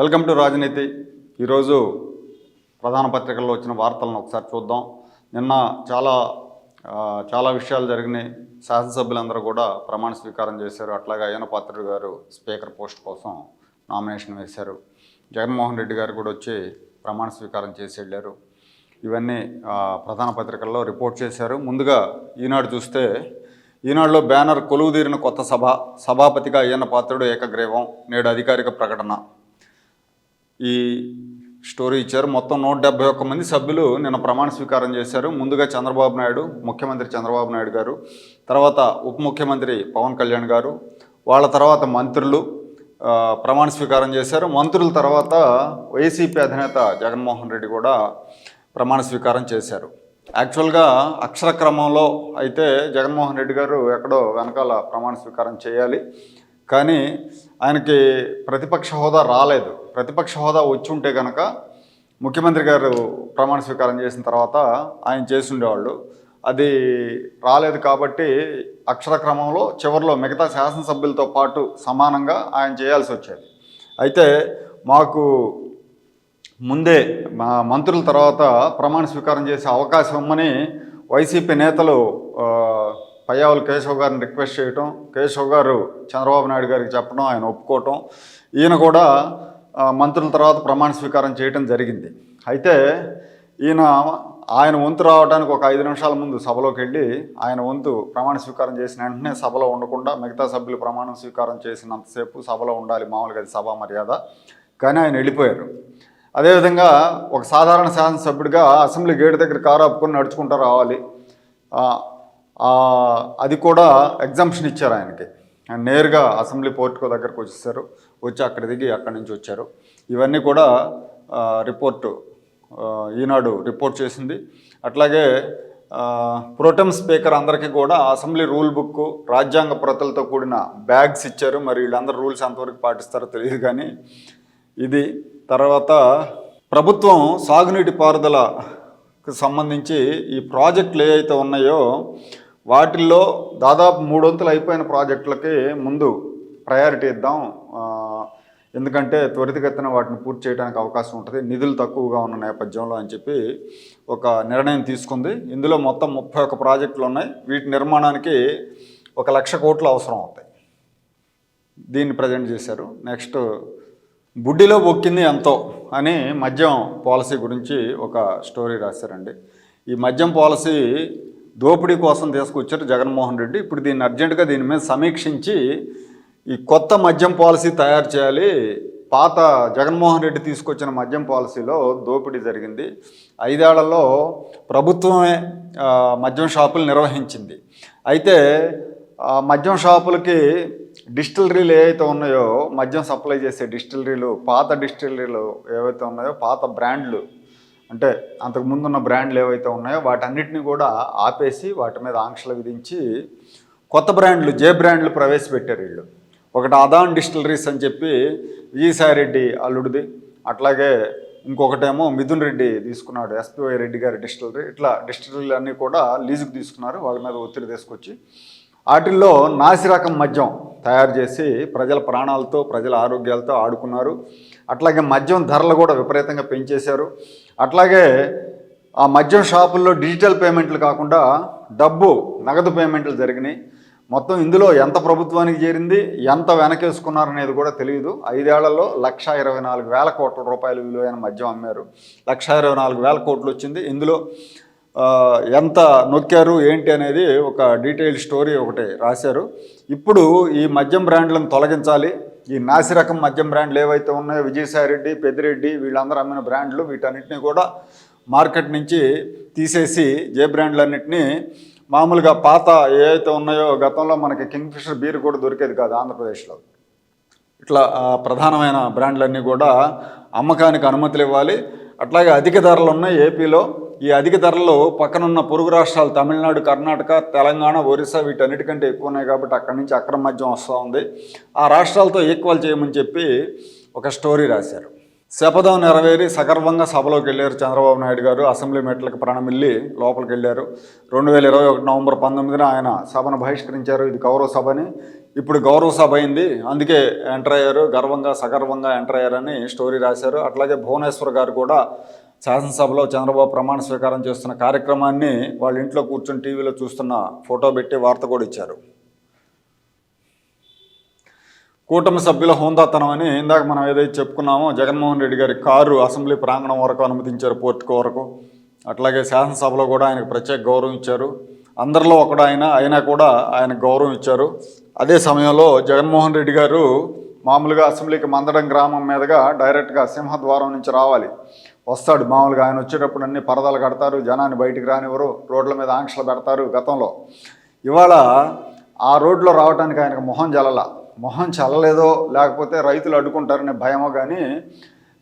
Welcome to రాజనీతి. ఈరోజు ప్రధాన పత్రికల్లో వచ్చిన వార్తలను ఒకసారి చూద్దాం. నిన్న చాలా చాలా విషయాలు జరిగినాయి. శాసనసభ్యులందరూ కూడా ప్రమాణ స్వీకారం చేశారు. అట్లాగే అయ్యన పాత్రుడు గారు స్పీకర్ పోస్ట్ కోసం నామినేషన్ వేశారు. జగన్మోహన్ రెడ్డి గారు కూడా వచ్చి ప్రమాణ స్వీకారం చేసి వెళ్ళారు. ఇవన్నీ ప్రధాన పత్రికల్లో రిపోర్ట్ చేశారు. ముందుగా ఈనాడు చూస్తే ఈనాడులో బ్యానర్ కొలువుదీరిన కొత్త సభ సభాపతిగా అయ్యన్న పాత్రుడు ఏకగ్రీవం నేడు అధికారిక ప్రకటన. ఈ స్టోరీ ఇచ్చారు. మొత్తం నూట డెబ్బై ఒక్క మంది సభ్యులు నిన్న ప్రమాణ స్వీకారం చేశారు. ముందుగా చంద్రబాబు నాయుడు ముఖ్యమంత్రి చంద్రబాబు నాయుడు గారు తర్వాత ఉప ముఖ్యమంత్రి పవన్ కళ్యాణ్ గారు వాళ్ళ తర్వాత మంత్రులు ప్రమాణ స్వీకారం చేశారు. మంత్రుల తర్వాత వైసీపీ అధినేత జగన్మోహన్ రెడ్డి కూడా ప్రమాణ స్వీకారం చేశారు. యాక్చువల్గా అక్షర క్రమంలో అయితే జగన్మోహన్ రెడ్డి గారు ఎక్కడో వెనకాల ప్రమాణ స్వీకారం చేయాలి. కానీ ఆయనకి ప్రతిపక్ష హోదా రాలేదు. ప్రతిపక్ష హోదా వచ్చి ఉంటే కనుక ముఖ్యమంత్రి గారు ప్రమాణ స్వీకారం చేసిన తర్వాత ఆయన చేసుండేవాళ్ళు అది రాలేదు కాబట్టి అక్షర క్రమంలో చివరిలో మిగతా శాసనసభ్యులతో పాటు సమానంగా ఆయన చేయాల్సి వచ్చేది. అయితే మాకు ముందే మా మంత్రుల తర్వాత ప్రమాణ స్వీకారం చేసే అవకాశం ఇవ్వమని వైసీపీ నేతలు ఆ, పయ్యావులు కేశవ్ గారిని రిక్వెస్ట్ చేయటం కేశవ్ గారు చంద్రబాబు నాయుడు గారికి చెప్పడం ఆయన ఒప్పుకోవటం ఈయన కూడా మంత్రుల తర్వాత ప్రమాణ స్వీకారం చేయటం జరిగింది. అయితే ఈయన ఆయన వంతు రావడానికి ఒక ఐదు నిమిషాల ముందు సభలోకి వెళ్ళి ఆయన వంతు ప్రమాణ స్వీకారం చేసిన వెంటనే సభలో ఉండకుండా మిగతా సభ్యులు ప్రమాణ స్వీకారం చేసినంతసేపు సభలో ఉండాలి మామూలుగా అది సభా మర్యాద. కానీ ఆయన వెళ్ళిపోయారు. అదేవిధంగా ఒక సాధారణ శాసనసభ్యుడిగా అసెంబ్లీ గేట్ దగ్గర కారు ఆపుకొని నడుచుకుంటూ రావాలి. అది కూడా ఎగ్జామ్షన్ ఇచ్చారు ఆయనకి. ఆయన నేరుగా అసెంబ్లీ పోర్టుకో దగ్గరకు వచ్చేసారు. వచ్చి అక్కడ దిగి అక్కడి నుంచి వచ్చారు. ఇవన్నీ కూడా రిపోర్టు ఈనాడు రిపోర్ట్ చేసింది. అట్లాగే ప్రోటమ్ స్పీకర్ అందరికీ కూడా అసెంబ్లీ రూల్ బుక్ రాజ్యాంగ ప్రతులతో కూడిన బ్యాగ్స్ ఇచ్చారు. మరి వీళ్ళందరూ రూల్స్ ఎంతవరకు పాటిస్తారో తెలియదు కానీ ఇది తర్వాత ప్రభుత్వం సాగునీటి పారుదలకు సంబంధించి ఈ ప్రాజెక్టులు ఏవైతే ఉన్నాయో వాటిల్లో దాదాపు మూడొంతులు అయిపోయిన ప్రాజెక్టులకి ముందు ప్రయారిటీ ఇద్దాం ఎందుకంటే త్వరితగతిన వాటిని పూర్తి చేయడానికి అవకాశం ఉంటుంది. నిధులు తక్కువగా ఉన్న నేపథ్యంలో అని చెప్పి ఒక నిర్ణయం తీసుకుంది. ఇందులో మొత్తం ముప్పై ఒక ప్రాజెక్టులు ఉన్నాయి. వీటి నిర్మాణానికి ఒక లక్ష కోట్లు అవసరం అవుతాయి. దీన్ని ప్రజెంట్ చేశారు. నెక్స్ట్ బుడ్డిలో బొక్కింది ఎంతో అని మద్యం పాలసీ గురించి ఒక స్టోరీ రాశారండి. ఈ మద్యం పాలసీ దోపిడీ కోసం తీసుకొచ్చారు జగన్మోహన్ రెడ్డి. ఇప్పుడు దీన్ని అర్జెంటుగా దీని మీద సమీక్షించి ఈ కొత్త మద్యం పాలసీ తయారు చేయాలి. పాత జగన్మోహన్ రెడ్డి తీసుకొచ్చిన మద్యం పాలసీలో దోపిడీ జరిగింది. ఐదేళ్ళలో ప్రభుత్వమే మద్యం షాపులు నిర్వహించింది. అయితే మద్యం షాపులకి డిస్టిలరీలు ఏవైతే ఉన్నాయో మద్యం సప్లై చేసే డిస్టిలరీలు పాత డిస్టిలరీలు ఏవైతే ఉన్నాయో పాత బ్రాండ్లు అంటే అంతకు ముందున్న బ్రాండ్లు ఏవైతే ఉన్నాయో వాటన్నిటిని కూడా ఆపేసి వాటి మీద ఆంక్షలు విధించి కొత్త బ్రాండ్లు జే బ్రాండ్లు ప్రవేశపెట్టారు వీళ్ళు. ఒకటి అదాన్ డిస్టిలరీస్ అని చెప్పి విజయసాయిరెడ్డి అల్లుడిది. అట్లాగే ఇంకొకటేమో మిథున్ రెడ్డి తీసుకున్నాడు ఎస్పివై రెడ్డి గారి డిస్టిలరీ. ఇట్లా డిస్టిలరీలు అన్నీ కూడా లీజుకు తీసుకున్నారు వాళ్ళ మీద ఒత్తిడి తీసుకొచ్చి. వాటిల్లో నాసిరకం మద్యం తయారు చేసి ప్రజల ప్రాణాలతో ప్రజల ఆరోగ్యాలతో ఆడుకున్నారు. అట్లాగే మద్యం ధరలు కూడా విపరీతంగా పెంచేశారు. అట్లాగే ఆ మద్యం షాపుల్లో డిజిటల్ పేమెంట్లు కాకుండా డబ్బు నగదు పేమెంట్లు జరిగినాయి. మొత్తం ఇందులో ఎంత ప్రభుత్వానికి చేరింది ఎంత వెనకేసుకున్నారనేది కూడా తెలియదు. ఐదేళ్ళలో లక్ష ఇరవై నాలుగు వేల కోట్ల రూపాయలు విలువైన మద్యం అమ్మారు. లక్ష ఇరవై నాలుగు వేల కోట్లు వచ్చింది. ఇందులో ఎంత నొక్కారు ఏంటి అనేది ఒక డీటెయిల్ స్టోరీ ఒకటి రాశారు. ఇప్పుడు ఈ మద్యం బ్రాండ్లను తొలగించాలి. ఈ నాసిరకం మద్యం బ్రాండ్లు ఏవైతే ఉన్నాయో విజయసాయిరెడ్డి పెద్దిరెడ్డి వీళ్ళందరూ అమ్మిన బ్రాండ్లు వీటన్నిటిని కూడా మార్కెట్ నుంచి తీసేసి జే బ్రాండ్లన్నింటినీ మామూలుగా పాత ఏవైతే ఉన్నాయో గతంలో మనకి కింగ్ ఫిషర్ బీర్ కూడా దొరికేది కాదు ఆంధ్రప్రదేశ్లో. ఇట్లా ప్రధానమైన బ్రాండ్లన్నీ కూడా అమ్మకానికి అనుమతులు ఇవ్వాలి. అట్లాగే అధిక ధరలు ఉన్నాయి ఏపీలో. ఈ అధిక ధరలు పక్కనున్న పొరుగు రాష్ట్రాలు తమిళనాడు కర్ణాటక తెలంగాణ ఒరిస్సా వీటన్నిటికంటే ఎక్కువ ఉన్నాయి కాబట్టి అక్కడి నుంచి అక్రమ మద్యం వస్తూ ఉంది. ఆ రాష్ట్రాలతో ఈక్వల్ చేయమని చెప్పి ఒక స్టోరీ రాశారు. శపథం నెరవేరి సగర్వంగా సభలోకి వెళ్ళారు చంద్రబాబు నాయుడు గారు. అసెంబ్లీ మెట్లకు ప్రాణమిల్లి లోపలికి వెళ్ళారు. రెండు వేల ఇరవై ఒకటి నవంబర్ పంతొమ్మిదిన ఆయన సభను బహిష్కరించారు. ఇది గౌరవ సభని. ఇప్పుడు గౌరవ సభ అయింది. అందుకే ఎంటర్ అయ్యారు. గర్వంగా సగర్వంగా ఎంటర్ అయ్యారని స్టోరీ రాశారు. అట్లాగే భువనేశ్వర్ గారు కూడా శాసనసభలో చంద్రబాబు ప్రమాణ స్వీకారం చేస్తున్న కార్యక్రమాన్ని వాళ్ళ ఇంట్లో కూర్చొని టీవీలో చూస్తున్న ఫోటో పెట్టి వార్త కూడా ఇచ్చారు. కూటమి సభ్యుల హోందాతనం అని ఇందాక మనం ఏదైతే చెప్పుకున్నామో జగన్మోహన్ రెడ్డి గారి కారు అసెంబ్లీ ప్రాంగణం వరకు అనుమతించారు పోర్టుకు వరకు. అట్లాగే శాసనసభలో కూడా ఆయనకు ప్రత్యేక గౌరవం ఇచ్చారు. అందరిలో ఒకడు ఆయన అయినా కూడా ఆయన గౌరవం ఇచ్చారు. అదే సమయంలో జగన్మోహన్ రెడ్డి గారు మామూలుగా అసెంబ్లీకి మందడం గ్రామం మీదుగా డైరెక్ట్గా సింహద్వారం నుంచి రావాలి. వస్తాడు. మామూలుగా ఆయన వచ్చేటప్పుడు అన్ని పరదాలు కడతారు. జనాన్ని బయటికి రానివ్వరు. రోడ్ల మీద ఆంక్షలు పెడతారు గతంలో. ఇవాళ ఆ రోడ్లో రావడానికి ఆయనకు మొహం జలల మొహం చల్లలేదో లేకపోతే రైతులు అడ్డుకుంటారనే భయమో కానీ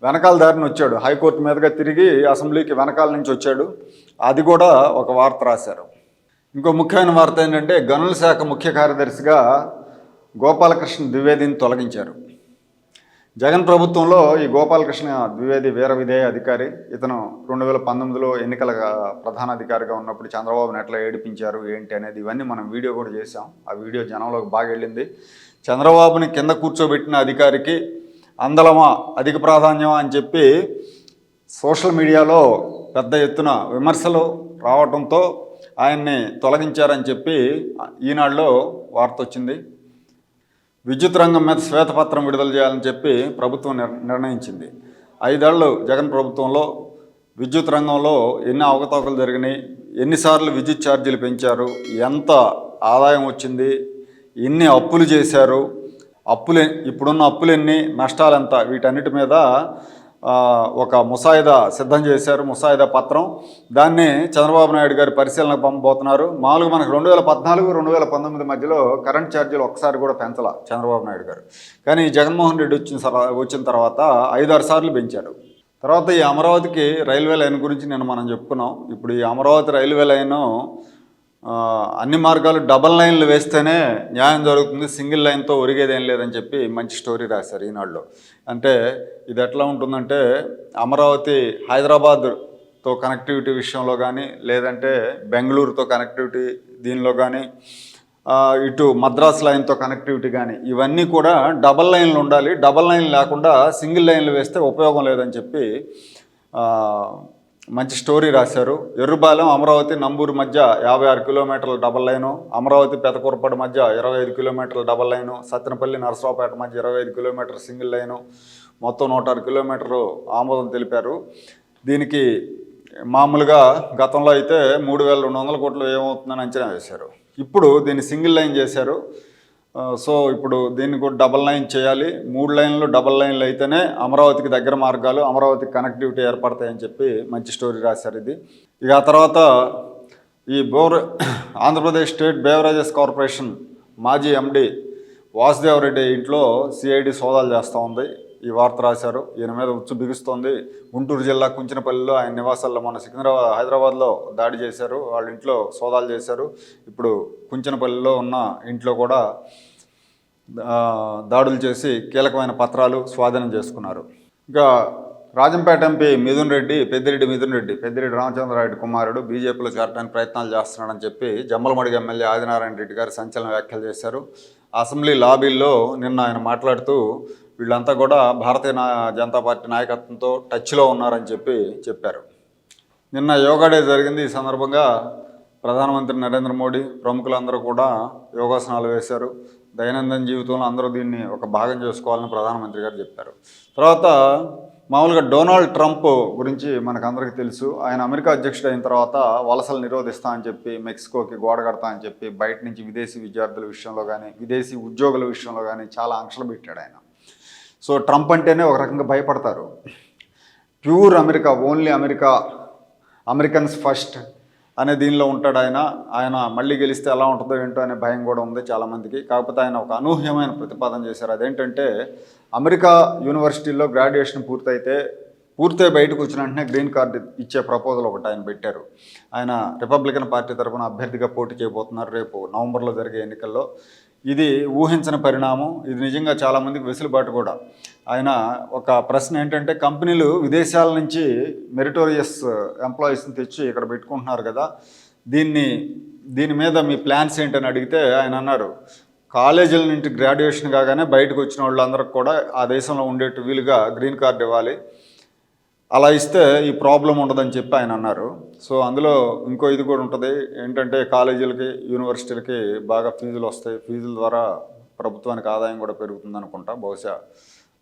వెనకాల దారిని వచ్చాడు. హైకోర్టు మీదుగా తిరిగి అసెంబ్లీకి వెనకాల నుంచి వచ్చాడు. అది కూడా ఒక వార్త రాశారు. ఇంకో ముఖ్యమైన వార్త ఏంటంటే గనుల శాఖ ముఖ్య కార్యదర్శిగా గోపాలకృష్ణ ద్వివేదిని తొలగించారు. జగన్ ప్రభుత్వంలో ఈ గోపాలకృష్ణ ద్వివేది వీర విధేయ అధికారి. ఇతను రెండు వేల పంతొమ్మిదిలో ఎన్నికల ప్రధాన అధికారిగా ఉన్నప్పుడు చంద్రబాబుని ఎట్లా ఏడిపించారు ఏంటి అనేది ఇవన్నీ మనం వీడియో కూడా చేసాం ఆ వీడియో జనంలోకి బాగా వెళ్ళింది. చంద్రబాబుని కింద కూర్చోబెట్టిన అధికారికి అందలమా అధిక ప్రాధాన్యమా అని చెప్పి సోషల్ మీడియాలో పెద్ద ఎత్తున విమర్శలు రావడంతో ఆయన్ని తొలగించారని చెప్పి ఈనాడులో వార్త వచ్చింది విద్యుత్ రంగం మీద శ్వేతపత్రం విడుదల చేయాలని చెప్పి ప్రభుత్వం నిర్ నిర్ణయించింది. ఐదేళ్ళు జగన్ ప్రభుత్వంలో విద్యుత్ రంగంలో ఎన్ని అవకతవకలు జరిగినాయి ఎన్నిసార్లు విద్యుత్ ఛార్జీలు పెంచారు ఎంత ఆదాయం వచ్చింది ఎన్ని అప్పులు చేశారు అప్పులు ఇప్పుడున్న అప్పులు ఎన్ని వీటన్నిటి మీద ఒక ముసాయిదా సిద్ధం చేశారు ముసాయిదా పత్రం. దాన్ని చంద్రబాబు నాయుడు గారి పరిశీలనకు పంపబోతున్నారు. మామూలుగా మనకు రెండు వేల పద్నాలుగు రెండు వేల పంతొమ్మిది మధ్యలో కరెంట్ ఛార్జీలు ఒకసారి కూడా పెంచాల చంద్రబాబు నాయుడు గారు. కానీ జగన్మోహన్ రెడ్డి వచ్చిన వచ్చిన తర్వాత ఐదారు సార్లు పెంచాడు. తర్వాత ఈ అమరావతికి రైల్వే లైన్ గురించి నేను మనం చెప్పుకున్నాం. ఇప్పుడు ఈ అమరావతి రైల్వే లైన్ అన్ని మార్గాలు డబల్ లైన్లు వేస్తేనే న్యాయం జరుగుతుంది సింగిల్ లైన్తో ఒరిగేదేం లేదని చెప్పి మంచి స్టోరీ రాశారు ఈనాడులో. అంటే ఇది ఎట్లా ఉంటుందంటే అమరావతి హైదరాబాద్తో కనెక్టివిటీ విషయంలో కానీ లేదంటే బెంగళూరుతో కనెక్టివిటీ దీనిలో కానీ ఇటు మద్రాస్ లైన్తో కనెక్టివిటీ కానీ ఇవన్నీ కూడా డబల్ లైన్లు ఉండాలి. డబల్ లైన్ లేకుండా సింగిల్ లైన్లు వేస్తే ఉపయోగం లేదని చెప్పి మంచి స్టోరీ రాశారు. ఎర్రుబాలెం అమరావతి నంబూరు మధ్య యాభై ఆరు కిలోమీటర్ల డబల్ లైను అమరావతి పెదకూరపాడు మధ్య ఇరవై ఐదు కిలోమీటర్ల డబల్ లైను సత్తెనపల్లి నరసరావుపేట మధ్య ఇరవై ఐదు కిలోమీటర్ సింగిల్ లైను మొత్తం నూట ఆరు కిలోమీటర్లు ఆమోదం తెలిపారు. దీనికి మామూలుగా గతంలో అయితే మూడు వేల రెండు వందల కోట్లు ఏమవుతుందని అంచనా వేశారు. ఇప్పుడు దీన్ని సింగిల్ లైన్ చేశారు. సో ఇప్పుడు దీన్ని కూడా డబల్ లైన్ చేయాలి. మూడు లైన్లు డబల్ లైన్లు అయితేనే అమరావతికి దగ్గర మార్గాలు అమరావతికి కనెక్టివిటీ ఏర్పడతాయని చెప్పి మంచి స్టోరీ రాశారు ఇది. ఇక ఆ తర్వాత ఈ bore Andhra Pradesh state beverages corporation మాజీ ఎండి వాసుదేవరెడ్డి ఇంట్లో సిఐడి సోదాలు చేస్తూ ఉంది. ఈ వార్త రాశారు. ఈయన మీద ఉచ్చు బిగుస్తోంది. గుంటూరు జిల్లా కుంచినపల్లిలో ఆయన నివాసాల్లో మొన్న సికింద్రాబాద్ హైదరాబాద్లో దాడి చేశారు. వాళ్ళ ఇంట్లో సోదాలు చేశారు. ఇప్పుడు కుంచినపల్లిలో ఉన్న ఇంట్లో కూడా దాడులు చేసి కీలకమైన పత్రాలు స్వాధీనం చేసుకున్నారు. ఇంకా రాజంపేట ఎంపీ మిథున్ రెడ్డి పెద్దిరెడ్డి మిథున్ రెడ్డి పెద్దిరెడ్డి రామచంద్రారెడ్డి కుమారుడు బీజేపీలో చేరడానికి ప్రయత్నాలు చేస్తున్నాడని చెప్పి జమ్మలమడుగు ఎమ్మెల్యే ఆదినారాయణ రెడ్డి గారు సంచలన వ్యాఖ్యలు చేశారు. అసెంబ్లీ లాబీల్లో నిన్న ఆయన మాట్లాడుతూ వీళ్ళంతా కూడా భారతీయ నా జనతా పార్టీ నాయకత్వంతో టచ్లో ఉన్నారని చెప్పి చెప్పారు. నిన్న యోగా డే జరిగింది. ఈ సందర్భంగా ప్రధానమంత్రి నరేంద్ర మోడీ ప్రముఖులందరూ కూడా యోగాసనాలు వేశారు. దైనందిన జీవితంలో అందరూ దీన్ని ఒక భాగం చేసుకోవాలని ప్రధానమంత్రి గారు చెప్పారు. తర్వాత మామూలుగా డొనాల్డ్ ట్రంప్ గురించి మనకు అందరికీ తెలుసు. ఆయన అమెరికా అధ్యక్షుడు అయిన తర్వాత వలసలు నిరోధిస్తా అని చెప్పి మెక్సికోకి గోడ కడతా అని చెప్పి బయట నుంచి విదేశీ విద్యార్థుల విషయంలో కానీ విదేశీ ఉద్యోగుల విషయంలో కానీ చాలా ఆంక్షలు పెట్టాడు ఆయన. సో ట్రంప్ అంటేనే ఒక రకంగా భయపడతారు. Pure America only America Americans first. అనే దీనిలో ఉంటాడు ఆయన. ఆయన మళ్ళీ గెలిస్తే ఎలా ఉంటుందో ఏంటో అనే భయం కూడా ఉంది చాలామందికి కాకపోతే ఆయన ఒక అనూహ్యమైన ప్రతిపాదన చేశారు. అదేంటంటే అమెరికా యూనివర్సిటీలో గ్రాడ్యుయేషన్ పూర్తయితే పూర్తయి బయటకు వచ్చిన వెంటనే గ్రీన్ కార్డు ఇచ్చే ప్రపోజల్ ఒకటి ఆయన పెట్టారు. ఆయన రిపబ్లికన్ పార్టీ తరఫున అభ్యర్థిగా పోటీ చేయబోతున్నారు రేపు నవంబర్లో జరిగే ఎన్నికల్లో. ఇది ఊహించిన పరిణామం. ఇది నిజంగా చాలామందికి వెసులుబాటు కూడా. ఆయన ఒక ప్రశ్న ఏంటంటే కంపెనీలు విదేశాల నుంచి మెరిటోరియస్ ఎంప్లాయీస్ని తెచ్చి ఇక్కడ పెట్టుకుంటున్నారు కదా దీన్ని దీని మీద మీ ప్లాన్స్ ఏంటని అడిగితే ఆయన అన్నారు కాలేజీల నుంచి గ్రాడ్యుయేషన్ కాగానే బయటకు వచ్చిన వాళ్ళందరికీ కూడా ఆ దేశంలో ఉండేట్టు వీలుగా గ్రీన్ కార్డు ఇవ్వాలి. అలా ఇస్తే ఈ ప్రాబ్లం ఉండదని చెప్పి ఆయన అన్నారు. సో అందులో ఇంకో ఇది కూడా ఉంటుంది. ఏంటంటే కాలేజీలకి యూనివర్సిటీలకి బాగా ఫీజులు వస్తాయి. ఫీజుల ద్వారా ప్రభుత్వానికి ఆదాయం కూడా పెరుగుతుంది అనుకుంటా బహుశా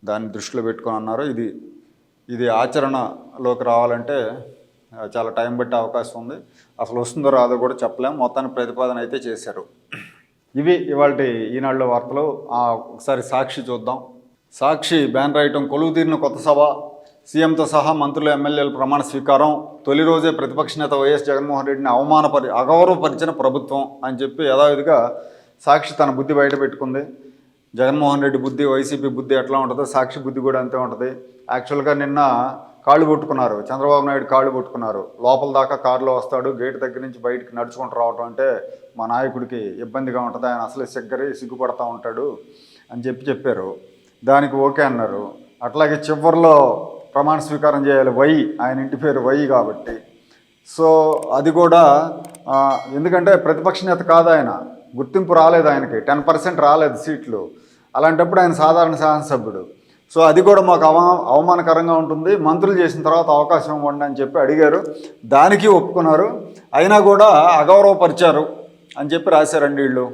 దాన్ని దృష్టిలో పెట్టుకొని అన్నారు. ఇది ఇది ఆచరణలోకి రావాలంటే చాలా టైం పట్టే అవకాశం ఉంది. అసలు వస్తుందో రాదో కూడా చెప్పలేం. మొత్తాన్ని ప్రతిపాదన అయితే చేశారు. ఇవి ఇవాళ ఈనాడులో వార్తలు. ఒకసారి సాక్షి చూద్దాం. సాక్షి బ్యాన్ రాయటం కొలువు తీరిన కొత్త సభ. సీఎంతో సహా మంత్రులు ఎమ్మెల్యేల ప్రమాణ స్వీకారం. తొలి రోజే ప్రతిపక్ష నేత వైఎస్ జగన్మోహన్ రెడ్డిని అవమానపరి అగౌరవపరిచిన ప్రభుత్వం అని చెప్పి యథావిధిగా సాక్షి తన బుద్ధి బయట పెట్టుకుంది. జగన్మోహన్ రెడ్డి బుద్ధి వైసీపీ బుద్ధి ఎట్లా ఉంటుందో సాక్షి బుద్ధి కూడా అంతే ఉంటుంది. యాక్చువల్గా నిన్న కాళ్ళు పట్టుకున్నారు చంద్రబాబు నాయుడు కాళ్ళు పట్టుకున్నారు. లోపల దాకా కారులో వస్తాడు గేట్ దగ్గర నుంచి బయటికి నడుచుకుంటూ రావటం అంటే మా నాయకుడికి ఇబ్బందిగా ఉంటుంది. ఆయన అసలు సిగ్గరి సిగ్గుపడతా ఉంటాడు అని చెప్పి చెప్పారు. దానికి ఓకే అన్నారు. అట్లాగే చివరిలో ప్రమాణ స్వీకారం చేయాలి వై ఆయన ఇంటి పేరు వై కాబట్టి. సో అది కూడా ఎందుకంటే ప్రతిపక్ష నేత కాదు ఆయన. గుర్తింపు రాలేదు ఆయనకి. టెన్ పర్సెంట్ రాలేదు సీట్లు. అలాంటప్పుడు ఆయన సాధారణ శాసనసభ్యుడు. సో అది కూడా మాకు అవ అవమానకరంగా ఉంటుంది. మంత్రులు చేసిన తర్వాత అవకాశం ఇవ్వండి అని చెప్పి అడిగారు. దానికి ఒప్పుకున్నారు. అయినా కూడా అగౌరవపరిచారు అని చెప్పి రాశారండి వీళ్ళు.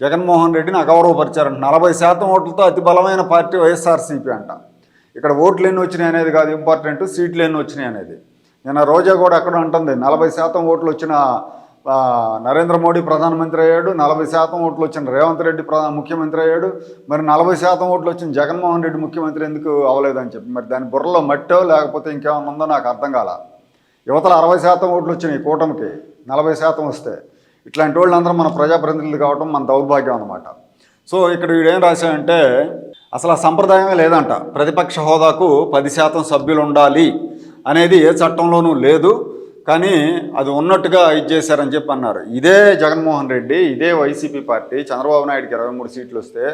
జగన్మోహన్ రెడ్డిని అగౌరవపరిచారంట. నలభై శాతం ఓట్లతో అతి బలమైన పార్టీ వైఎస్ఆర్సీపీ అంట. ఇక్కడ ఓట్లు ఎన్ని వచ్చినాయి అనేది కాదు. ఇంపార్టెంట్ సీట్లు ఎన్ని వచ్చినాయి అనేది. నిన్న రోజా కూడా అక్కడ ఉంటుంది నలభై శాతం ఓట్లు వచ్చిన నరేంద్ర మోడీ ప్రధానమంత్రి అయ్యాడు నలభై శాతం ఓట్లు వచ్చిన రేవంత్ రెడ్డి ప్రధాన ముఖ్యమంత్రి అయ్యాడు. మరి నలభై శాతం ఓట్లు వచ్చిన జగన్మోహన్ రెడ్డి ముఖ్యమంత్రి ఎందుకు అవ్వలేదని చెప్పి మరి దాని బుర్రలో మట్టో లేకపోతే ఇంకేమైనా ఉందో నాకు అర్థం కాల. యువతల అరవై శాతం ఓట్లు వచ్చినాయి కూటమికి నలభై శాతం వస్తే. ఇట్లాంటి వాళ్ళందరూ మన ప్రజాప్రతినిధులు కావడం మన దౌర్భాగ్యం అనమాట సో ఇక్కడ వీడేం రాశాడంటే అసలు ఆ సంప్రదాయమే లేదంట. ప్రతిపక్ష హోదాకు పది శాతం సభ్యులు ఉండాలి అనేది ఏ చట్టంలోనూ లేదు. కానీ అది ఉన్నట్టుగా ఇది చేశారని చెప్పి అన్నారు. ఇదే జగన్మోహన్ రెడ్డి ఇదే వైసీపీ పార్టీ చంద్రబాబు నాయుడుకి ఇరవై మూడు సీట్లు వస్తే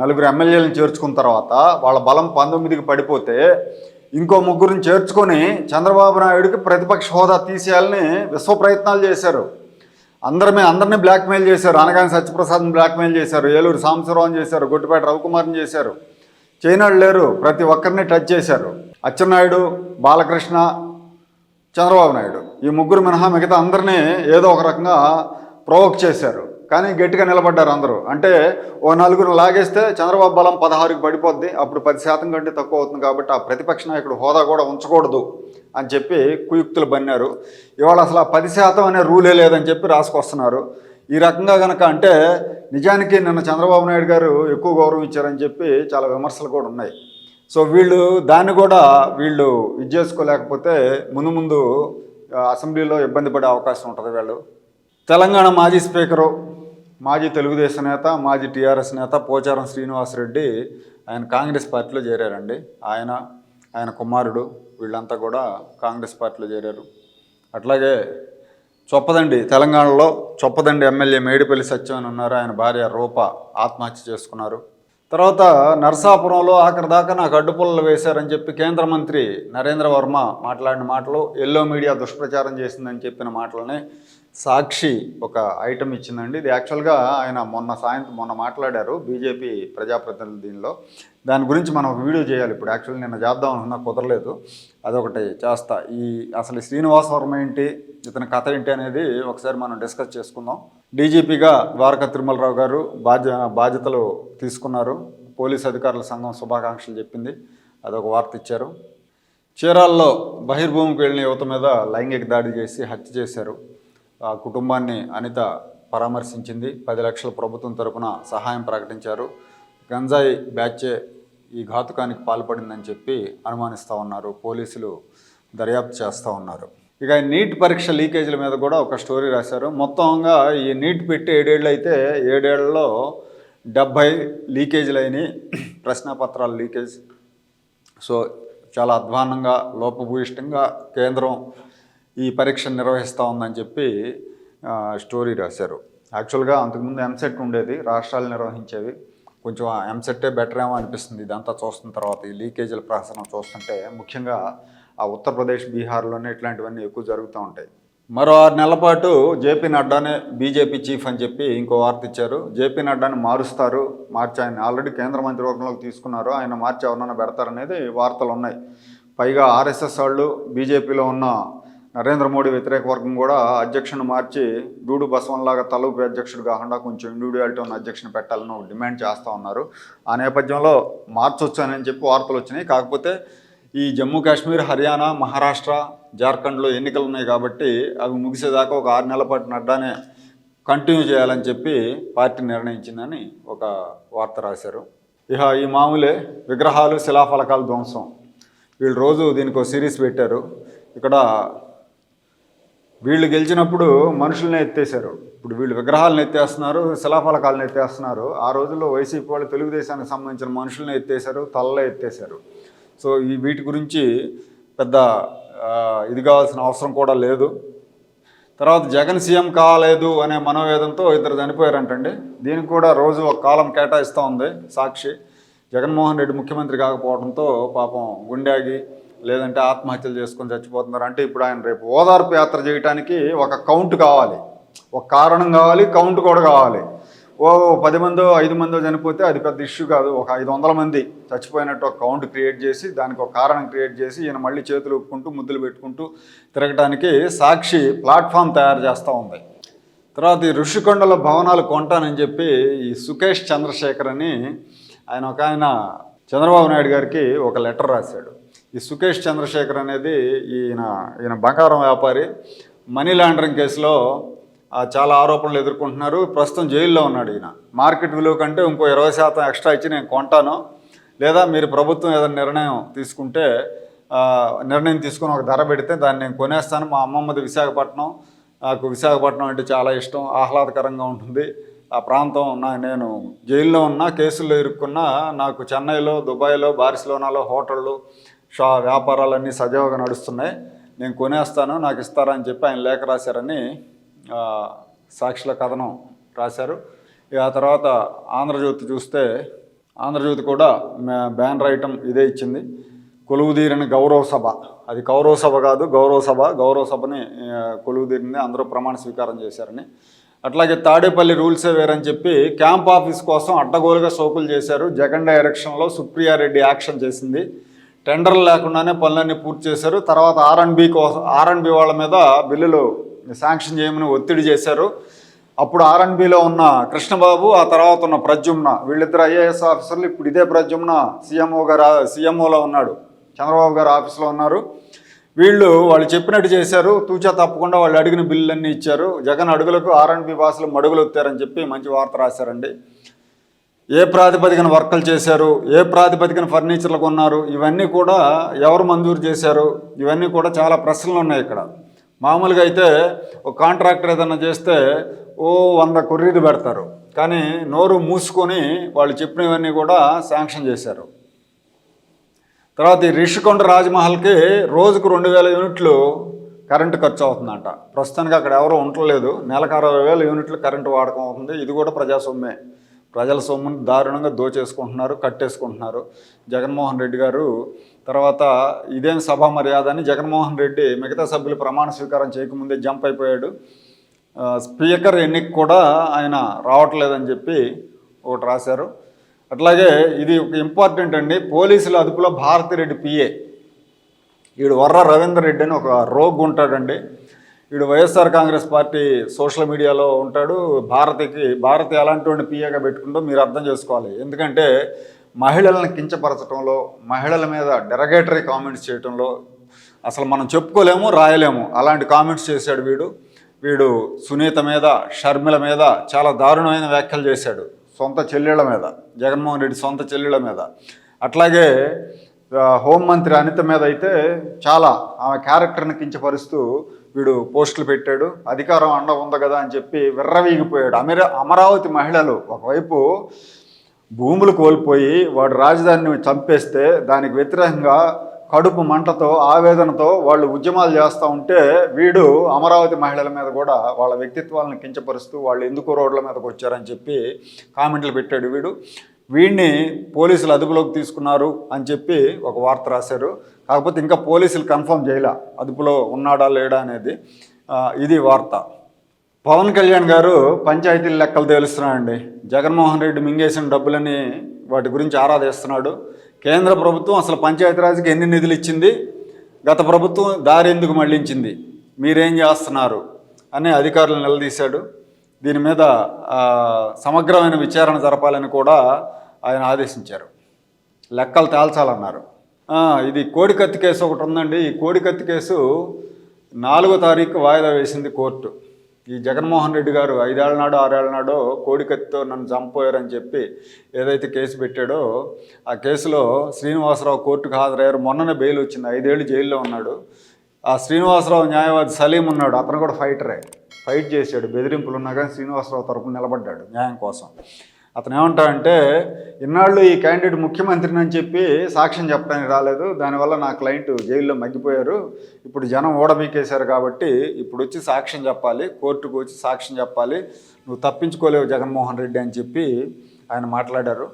నలుగురు ఎమ్మెల్యేలను చేర్చుకున్న తర్వాత వాళ్ళ బలం పంతొమ్మిదికి పడిపోతే ఇంకో ముగ్గురిని చేర్చుకొని చంద్రబాబు నాయుడుకి ప్రతిపక్ష హోదా తీసేయాలని విశ్వ ప్రయత్నాలు చేశారు. అందరిమే అందరినీ బ్లాక్మెయిల్ చేశారు. అనగాని సత్యప్రసాద్ని బ్లాక్మెయిల్ చేశారు. ఏలూరు సాంబశివరావుని చేశారు. గుట్టిపేట రవికుమార్ని చేశారు. చైనాడు లేరు. ప్రతి ఒక్కరిని టచ్ చేశారు. అచ్చెన్నాయుడు బాలకృష్ణ చంద్రబాబు నాయుడు. ఈ ముగ్గురు మినహా మిగతా అందరినీ ఏదో ఒక రకంగా ప్రొవోక్ చేశారు. కానీ గట్టిగా నిలబడ్డారు అందరూ. అంటే ఓ నలుగురు లాగేస్తే చంద్రబాబు బలం పదహారుకి పడిపోద్ది అప్పుడు పది శాతం కంటే తక్కువ అవుతుంది కాబట్టి ఆ ప్రతిపక్ష నాయకుడు హోదా కూడా ఉంచకూడదు అని చెప్పి కుయుక్తులు బన్నారు. ఇవాళ అసలు ఆ పది శాతం అనే రూలే లేదని చెప్పి రాసుకొస్తున్నారు. ఈ రకంగా కనుక అంటే నిజానికి నిన్న చంద్రబాబు నాయుడు గారు ఎక్కువ గౌరవం ఇచ్చారని చెప్పి చాలా విమర్శలు కూడా ఉన్నాయి. సో వీళ్ళు దాన్ని కూడా వీళ్ళు ఇది చేసుకోలేకపోతే ముందు ముందు అసెంబ్లీలో ఇబ్బంది పడే అవకాశం ఉంటుంది వీళ్ళు. తెలంగాణ మాజీ స్పీకరు మాజీ తెలుగుదేశం నేత మాజీ టీఆర్ఎస్ నేత పోచారం శ్రీనివాసరెడ్డి ఆయన కాంగ్రెస్ పార్టీలో చేరారండి. ఆయన ఆయన కుమారుడు వీళ్ళంతా కూడా కాంగ్రెస్ పార్టీలో చేరారు. అట్లాగే చొప్పదండి తెలంగాణలో చొప్పదండి ఎమ్మెల్యే మేడిపల్లి సత్యం అని ఉన్నారు. ఆయన భార్య రూప ఆత్మహత్య చేసుకున్నారు. తర్వాత నర్సాపురంలో ఆఖరి దాకా నాకు అడ్డుపుల్లలు వేశారని చెప్పి కేంద్ర మంత్రి నరేంద్ర వర్మ మాట్లాడిన మాటలు ఎల్లో మీడియా దుష్ప్రచారం చేసిందని చెప్పిన మాటలని సాక్షి ఒక ఐటమ్ ఇచ్చిందండి. ఇది యాక్చువల్గా ఆయన మొన్న సాయంత్రం మొన్న మాట్లాడారు బీజేపీ ప్రజాప్రతినిధులు దీనిలో. దాని గురించి మనం ఒక వీడియో చేయాలి ఇప్పుడు. యాక్చువల్లీ నిన్న చేద్దాం అనుకున్నా కుదరలేదు. అదొకటి చేస్తా. ఈ అసలు శ్రీనివాస శ్రీనివాస్ వర్మ ఏంటి? ఇతని కథ ఏంటి అనేది ఒకసారి మనం డిస్కస్ చేసుకుందాం. డీజీపీగా ద్వారకా తిరుమలరావు గారు బాధ్య బాధ్యతలు తీసుకున్నారు. పోలీస్ అధికారుల సంఘం శుభాకాంక్షలు చెప్పింది. అదొక వార్త ఇచ్చారు. చీరాల్లో బహిర్భూమికి వెళ్ళిన యువత మీద లైంగిక దాడి చేసి హత్య చేశారు. ఆ కుటుంబాన్ని అనిత పరామర్శించింది. పది లక్షల ప్రభుత్వం తరపున సహాయం ప్రకటించారు. గంజాయి బ్యాచే ఈ ఘాతుకానికి పాల్పడిందని చెప్పి అనుమానిస్తూ ఉన్నారు. పోలీసులు దర్యాప్తు చేస్తూ ఉన్నారు. ఇక నీట్ పరీక్ష లీకేజీల మీద కూడా ఒక స్టోరీ రాశారు. మొత్తంగా ఈ నీట్ పెట్టి ఏడేళ్ళు అయితే ఏడేళ్ళలో డెబ్భై లీకేజీలు అయినాయి ప్రశ్నపత్రాలు లీకేజ్. సో చాలా అధ్వానంగా లోపభూయిష్టంగా కేంద్రం ఈ పరీక్ష నిర్వహిస్తూ ఉందని చెప్పి స్టోరీ రాశారు. యాక్చువల్గా అంతకుముందు ఎంసెట్ ఉండేది రాష్ట్రాలు నిర్వహించేవి. కొంచెం ఆ ఎంసెట్టే బెటర్ ఏమో అనిపిస్తుంది. ఇదంతా చూస్తున్న తర్వాత ఈ లీకేజీల ప్రహసనం చూస్తుంటే ముఖ్యంగా ఆ ఉత్తరప్రదేశ్ బీహార్లోనే ఇట్లాంటివన్నీ ఎక్కువ జరుగుతూ ఉంటాయి. మరో ఆరు నెలల పాటు జేపీ నడ్డానే బీజేపీ చీఫ్ అని చెప్పి ఇంకో వార్త ఇచ్చారు. జేపీ నడ్డాని మారుస్తారు మార్చి ఆయన ఆల్రెడీ కేంద్ర మంత్రివర్గంలోకి తీసుకున్నారు ఆయన మార్చి ఎవరన్నా పెడతారనేది వార్తలు ఉన్నాయి. పైగా ఆర్ఎస్ఎస్ వాళ్ళు బీజేపీలో ఉన్న నరేంద్ర మోడీ వ్యతిరేక వర్గం కూడా అధ్యక్షుని మార్చి డూడు బసవన్లాగా తలూపి అధ్యక్షుడు కాకుండా కొంచెం ఇండివిజువాలిటీ ఉన్న అధ్యక్షుని పెట్టాలని డిమాండ్ చేస్తూ ఉన్నారు. ఆ నేపథ్యంలో మార్చొచ్చు అని చెప్పి వార్తలు వచ్చినాయి. కాకపోతే ఈ జమ్మూ కాశ్మీర్ హర్యానా మహారాష్ట్ర జార్ఖండ్లో ఎన్నికలు ఉన్నాయి కాబట్టి అవి ముగిసేదాకా ఒక ఆరు నెలల పాటు నడ్డానే కంటిన్యూ చేయాలని చెప్పి పార్టీ నిర్ణయించిందని ఒక వార్త రాశారు. ఇక ఈ మామూలే విగ్రహాలు శిలాఫలకాలు ధ్వంసం. వీళ్ళు రోజు దీనికి ఒక సిరీస్ పెట్టారు. ఇక్కడ వీళ్ళు గెలిచినప్పుడు మనుషుల్ని ఎత్తేసారు ఇప్పుడు వీళ్ళు విగ్రహాలను ఎత్తేస్తున్నారు శిలాఫలకాలను ఎత్తేస్తున్నారు. ఆ రోజుల్లో వైసీపీ వాళ్ళు తెలుగుదేశానికి సంబంధించిన మనుషుల్ని ఎత్తేసారు తలలో ఎత్తేసారు సో ఈ వీటి గురించి పెద్ద ఇది కావాల్సిన అవసరం కూడా లేదు. తర్వాత జగన్ సీఎం కాలేదు అనే మనోవేదంతో ఇద్దరు చనిపోయారంటండి. దీనికి కూడా రోజు ఒక కాలం కేటాయిస్తూ ఉంది సాక్షి. జగన్మోహన్ రెడ్డి ముఖ్యమంత్రి కాకపోవడంతో పాపం గుండాగి లేదంటే ఆత్మహత్యలు చేసుకొని చచ్చిపోతున్నారు. అంటే ఇప్పుడు ఆయన రేపు ఓదార్పు యాత్ర చేయడానికి ఒక కౌంట్ కావాలి. ఒక కారణం కావాలి కౌంట్ కూడా కావాలి. ఓ పది మందో ఐదు మందో చనిపోతే అది పెద్ద ఇష్యూ కాదు. ఒక ఐదు వందల మంది చచ్చిపోయినట్టు ఒక కౌంట్ క్రియేట్ చేసి దానికి ఒక కారణం క్రియేట్ చేసి ఈయన మళ్ళీ చేతులు ఒప్పుకుంటూ ముద్దులు పెట్టుకుంటూ తిరగటానికి సాక్షి ప్లాట్ఫామ్ తయారు చేస్తూ ఉంది. తర్వాత ఈ ఋషికొండల భవనాలు కొంటానని చెప్పి ఈ సుకేష్ చంద్రశేఖర్ అని ఆయన ఒక ఆయన చంద్రబాబు నాయుడు గారికి ఒక లెటర్ రాశాడు. ఈ సుకేష్ చంద్రశేఖర్ అనేది ఈయన ఈయన బంగారం వ్యాపారి. మనీ లాండరింగ్ కేసులో చాలా ఆరోపణలు ఎదుర్కొంటున్నారు. ప్రస్తుతం జైల్లో ఉన్నాడు ఈయన. మార్కెట్ విలువ కంటే ఇంకో ఇరవై శాతం ఎక్స్ట్రా ఇచ్చి నేను కొంటాను. లేదా మీరు ప్రభుత్వం ఏదైనా నిర్ణయం తీసుకుంటే నిర్ణయం తీసుకుని ఒక ధర పెడితే దాన్ని నేను కొనేస్తాను. మా అమ్మమ్మది విశాఖపట్నం. నాకు విశాఖపట్నం అంటే చాలా ఇష్టం. ఆహ్లాదకరంగా ఉంటుంది. ఆ ప్రాంతం నా నేను జైల్లో ఉన్న కేసుల్లో ఇరుక్కున్నా నాకు చెన్నైలో దుబాయ్లో బార్సిలోనాలో హోటళ్ళు షా వ్యాపారాలన్నీ సజావుగా నడుస్తున్నాయి. నేను కొనేస్తాను. నాకు ఇస్తారని చెప్పి ఆయన లేఖ రాశారని సాక్షుల కథనం రాశారు. ఆ తర్వాత ఆంధ్రజ్యోతి చూస్తే ఆంధ్రజ్యోతి కూడా బ్యాన్ బ్యానర్ ఐటమ్ ఇదే ఇచ్చింది. కొలువుదీరని గౌరవ సభ. అది కౌరవ సభ కాదు గౌరవ సభ. గౌరవ సభని కొలువుదీరింది అందరూ ప్రమాణ స్వీకారం చేశారని. అట్లాగే తాడేపల్లి రూల్సే వేరని చెప్పి క్యాంప్ ఆఫీస్ కోసం అడ్డగోలుగా సోకులు చేశారు. జగన్ డైరెక్షన్లో సుప్రియారెడ్డి యాక్షన్ చేసింది. టెండర్లు లేకుండానే పనులన్నీ పూర్తి చేశారు. తర్వాత ఆర్ కోసం ఆర్ వాళ్ళ మీద బిల్లులు శాంక్షన్ చేయమని ఒత్తిడి చేశారు. అప్పుడు ఆర్ఎన్బిలో ఉన్న కృష్ణబాబు ఆ తర్వాత ఉన్న ప్రద్యుమ్న వీళ్ళిద్దరు ఐఏఎస్ ఆఫీసర్లు ఇప్పుడు ఇదే ప్రద్యుమ్న సీఎంఓ గారు సీఎంఓలో ఉన్నాడు. చంద్రబాబు గారు ఆఫీస్లో ఉన్నారు. వీళ్ళు వాళ్ళు చెప్పినట్టు చేశారు. తూచా తప్పకుండా వాళ్ళు అడిగిన బిల్లులన్నీ ఇచ్చారు. జగన్ అడుగులకు ఆర్ఎన్బి అండ్ మడుగులు ఎత్తారని చెప్పి మంచి వార్త రాశారండి. ఏ ప్రాతిపదికన వర్కలు చేశారు? ఏ ప్రాతిపదికన ఫర్నిచర్లు కొన్నారు? ఇవన్నీ కూడా ఎవరు మంజూరు చేశారు? ఇవన్నీ కూడా చాలా ప్రశ్నలు ఉన్నాయి ఇక్కడ. మామూలుగా అయితే ఒక కాంట్రాక్టర్ ఏదైనా చేస్తే ఓ వంద కొర్రీలు పెడతారు. కానీ నోరు మూసుకొని వాళ్ళు చెప్పినవన్నీ కూడా శాంక్షన్ చేశారు. తర్వాత ఈ రిషికొండ రాజ్మహల్కి రోజుకు రెండు వేల యూనిట్లు కరెంటు ఖర్చు అవుతుందంట. ప్రస్తుతానికి అక్కడ ఎవరూ ఉండలేదు నెలకు అరవై వేల యూనిట్లు కరెంటు వాడకం అవుతుంది. ఇది కూడా ప్రజా సొమ్మే ప్రజల సొమ్ముని దారుణంగా దోచేసుకుంటున్నారు కట్టేసుకుంటున్నారు. జగన్మోహన్ రెడ్డి గారు తర్వాత ఇదేం సభ మర్యాద అని జగన్మోహన్ రెడ్డి మిగతా సభ్యులు ప్రమాణ స్వీకారం చేయకముందే జంప్ అయిపోయాడు. స్పీకర్ ఎన్నిక కూడా ఆయన రావట్లేదని చెప్పి ఒకటి రాశారు. అట్లాగే ఇది ఒక ఇంపార్టెంట్ అండి. పోలీసుల అదుపులో భారతిరెడ్డి పిఏ. వీడు వర్ర రవీందర్ రెడ్డి అని ఒక రోగ్ ఉంటాడండి. వీడు వైఎస్ఆర్ కాంగ్రెస్ పార్టీ సోషల్ మీడియాలో ఉంటాడు. భారతికి భారతి ఎలాంటి వాడిని పిఏగా పెట్టుకుంటూ మీరు అర్థం చేసుకోవాలి. ఎందుకంటే మహిళలను కించపరచడంలో మహిళల మీద డెరగేటరీ కామెంట్స్ చేయడంలో అసలు మనం చెప్పుకోలేము రాయలేము. అలాంటి కామెంట్స్ చేశాడు వీడు. వీడు సునీత మీద షర్మిల మీద చాలా దారుణమైన వ్యాఖ్యలు చేశాడు సొంత చెల్లెళ్ళ మీద జగన్మోహన్ రెడ్డి సొంత చెల్లెళ్ళ మీద. అట్లాగే హోంమంత్రి అనిత మీద అయితే చాలా ఆమె క్యారెక్టర్ని కించపరుస్తూ వీడు పోస్టులు పెట్టాడు. అధికారం అండ ఉంది కదా అని చెప్పి విర్రవీగిపోయాడు. అమరా అమరావతి మహిళలు ఒకవైపు భూములు కోల్పోయి వాడు రాజధానిని చంపేస్తే దానికి వ్యతిరేకంగా కడుపు మంటతో ఆవేదనతో వాళ్ళు ఉద్యమాలు చేస్తూ ఉంటే వీడు అమరావతి మహిళల మీద కూడా వాళ్ళ వ్యక్తిత్వాలను కించపరుస్తూ వాళ్ళు ఎందుకు రోడ్ల మీదకి వచ్చారని చెప్పి కామెంట్లు పెట్టాడు వీడు. వీడిని పోలీసులు అదుపులోకి తీసుకున్నారు అని చెప్పి ఒక వార్త రాశారు. కాకపోతే ఇంకా పోలీసులు కన్ఫర్మ్ చేయలే అదుపులో ఉన్నాడా లేడా అనేది ఇది వార్త. పవన్ కళ్యాణ్ గారు పంచాయతీల లెక్కలు తేలుస్తున్నాడండి. జగన్మోహన్ రెడ్డి మింగేసిన డబ్బులని వాటి గురించి ఆరాధిస్తున్నాడు. కేంద్ర ప్రభుత్వం అసలు పంచాయతీరాజ్కి ఎన్ని నిధులు ఇచ్చింది? గత ప్రభుత్వం దారి ఎందుకు మళ్ళించింది? మీరేం చేస్తున్నారు? అని అధికారులు నిలదీశాడు. దీని మీద సమగ్రమైన విచారణ జరపాలని కూడా ఆయన ఆదేశించారు. లెక్కలు తేల్చాలన్నారు. ఇది కోడికత్తి కేసు ఒకటి ఉందండి. ఈ కోడికత్తి కేసు నాలుగో తారీఖు వాయిదా వేసింది కోర్టు. ఈ జగన్మోహన్ రెడ్డి గారు ఐదేళ్ళ నాడు ఆరేళ్ళ నాడు కోడికత్తితో నన్ను చంపోయారని చెప్పి ఏదైతే కేసు పెట్టాడో ఆ కేసులో శ్రీనివాసరావు కోర్టుకు హాజరయ్యారు. మొన్ననే బెయిల్ వచ్చింది. ఐదేళ్ళు జైల్లో ఉన్నాడు. ఆ శ్రీనివాసరావు న్యాయవాది సలీం ఉన్నాడు. అతను కూడా ఫైటరే. ఫైట్ చేశాడు. బెదిరింపులు ఉన్నా కానీ శ్రీనివాసరావు తరపున నిలబడ్డాడు న్యాయం కోసం. అతను ఏమంటాడంటే ఇన్నాళ్ళు ఈ క్యాండిడేట్ ముఖ్యమంత్రిని అని చెప్పి సాక్ష్యం చెప్పడానికి రాలేదు. దానివల్ల నా క్లయింట్ జైల్లో మగ్గిపోయారు. ఇప్పుడు జనం ఓడబీకేశారు కాబట్టి ఇప్పుడు వచ్చి సాక్ష్యం చెప్పాలి కోర్టుకు వచ్చి సాక్ష్యం చెప్పాలి. నువ్వు తప్పించుకోలేవు జగన్మోహన్ రెడ్డి అని చెప్పి ఆయన మాట్లాడారు.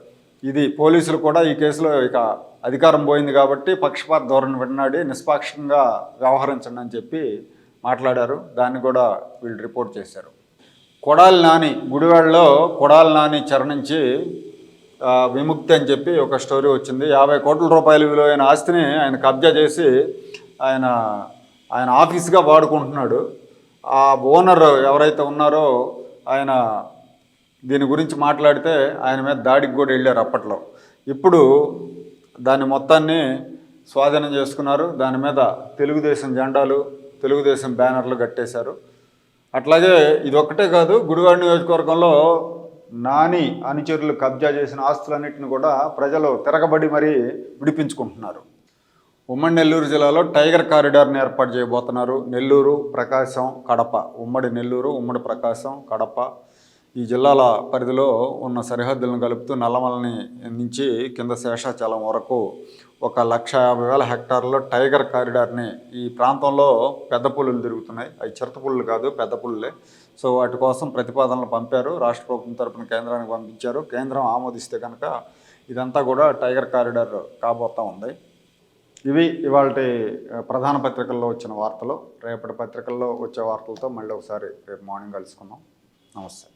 ఇది పోలీసులు కూడా ఈ కేసులో ఇక అధికారం పోయింది కాబట్టి పక్షపాత ధోరణి విన్నాడి నిష్పాక్షంగా వ్యవహరించండి అని చెప్పి మాట్లాడారు. దాన్ని కూడా వీళ్ళు రిపోర్ట్ చేశారు. కొడాలి నాని గుడివాడలో కొడాలి నాని చరణించి విముక్తి అని చెప్పి ఒక స్టోరీ వచ్చింది. యాభై కోట్ల రూపాయల విలువైన ఆస్తిని ఆయన కబ్జా చేసి ఆయన ఆయన ఆఫీస్గా వాడుకుంటున్నాడు. ఆ ఓనర్ ఎవరైతే ఉన్నారో ఆయన దీని గురించి మాట్లాడితే ఆయన మీద దాడికి కూడా వెళ్ళారు అప్పట్లో. ఇప్పుడు దాని మొత్తాన్ని స్వాధీనం చేసుకున్నారు. దాని మీద తెలుగుదేశం జెండాలు తెలుగుదేశం బ్యానర్లు కట్టేశారు. అట్లాగే ఇది ఒక్కటే కాదు గుడివాడ నియోజకవర్గంలో నాని అనుచరులు కబ్జా చేసిన ఆస్తులన్నింటిని కూడా ప్రజలు తిరగబడి మరీ విడిపించుకుంటున్నారు. ఉమ్మడి నెల్లూరు జిల్లాలో టైగర్ కారిడార్ని ఏర్పాటు చేయబోతున్నారు. నెల్లూరు ప్రకాశం కడప. ఉమ్మడి నెల్లూరు ఉమ్మడి ప్రకాశం కడప ఈ జిల్లాల పరిధిలో ఉన్న సరిహద్దులను కలుపుతూ నల్లమలని నుంచి కింద శేషాచలం వరకు ఒక లక్ష యాభై వేల హెక్టార్లో టైగర్ కారిడార్ని ఈ ప్రాంతంలో పెద్ద పులులు తిరుగుతున్నాయి. అవి చిరత పులులు కాదు పెద్ద పులులే. సో వాటి కోసం ప్రతిపాదనలు పంపారు. రాష్ట్ర ప్రభుత్వం తరపున కేంద్రానికి పంపించారు. కేంద్రం ఆమోదిస్తే కనుక ఇదంతా కూడా టైగర్ కారిడార్ కాబోతా ఉంది. ఇవి ఇవాళ ప్రధాన పత్రికల్లో వచ్చిన వార్తలు. రేపటి పత్రికల్లో వచ్చే వార్తలతో మళ్ళీ ఒకసారి రేపు మార్నింగ్ కలుసుకుందాం. నమస్తే.